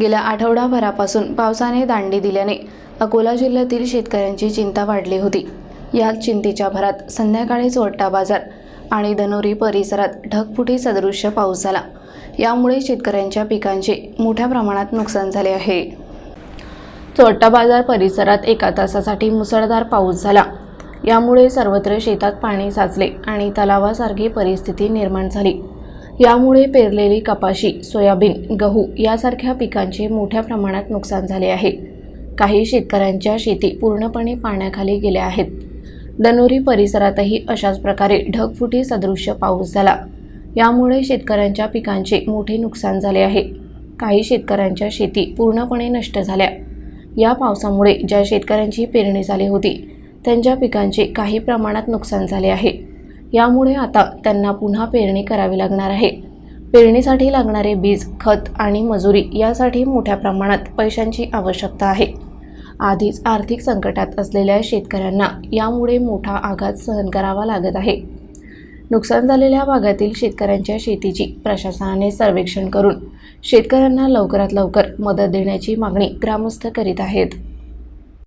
गेल्या आठवडाभरापासून पावसाने दांडी दिल्याने अकोला जिल्ह्यातील शेतकऱ्यांची चिंता वाढली होती. यात चिंतेच्या भरात संध्याकाळी चोरटा बाजार आणि धनोरी परिसरात ढगफुटी सदृश्य पाऊस झाला. यामुळे शेतकऱ्यांच्या पिकांचे मोठ्या प्रमाणात नुकसान झाले आहे. चोट्टा बाजार परिसरात एका तासासाठी मुसळधार पाऊस झाला. यामुळे सर्वत्र शेतात पाणी साचले आणि तलावासारखी परिस्थिती निर्माण झाली. यामुळे पेरलेली कपाशी सोयाबीन गहू यासारख्या पिकांचे मोठ्या प्रमाणात नुकसान झाले आहे. काही शेतकऱ्यांच्या शेती पूर्णपणे पाण्याखाली गेल्या आहेत. दनोरी परिसरातही अशाच प्रकारे ढगफुटी सदृश्य पाऊस झाला. यामुळे शेतकऱ्यांच्या पिकांचे मोठे नुकसान झाले आहे. काही शेतकऱ्यांच्या शेती पूर्णपणे नष्ट झाल्या. या पावसामुळे ज्या शेतकऱ्यांची पेरणी झाली होती त्यांच्या पिकांचे काही प्रमाणात नुकसान झाले आहे. यामुळे आता त्यांना पुन्हा पेरणी करावी लागणार आहे. पेरणीसाठी लागणारे बीज खत आणि मजुरी यासाठी मोठ्या प्रमाणात पैशांची आवश्यकता आहे. आधीच आर्थिक संकटात असलेल्या शेतकऱ्यांना यामुळे मोठा आघात सहन करावा लागत आहे. नुकसान झालेल्या भागातील शेतकऱ्यांच्या शेतीची प्रशासनाने सर्वेक्षण करून शेतकऱ्यांना लवकरात लवकर मदत देण्याची मागणी ग्रामस्थ करीत आहेत.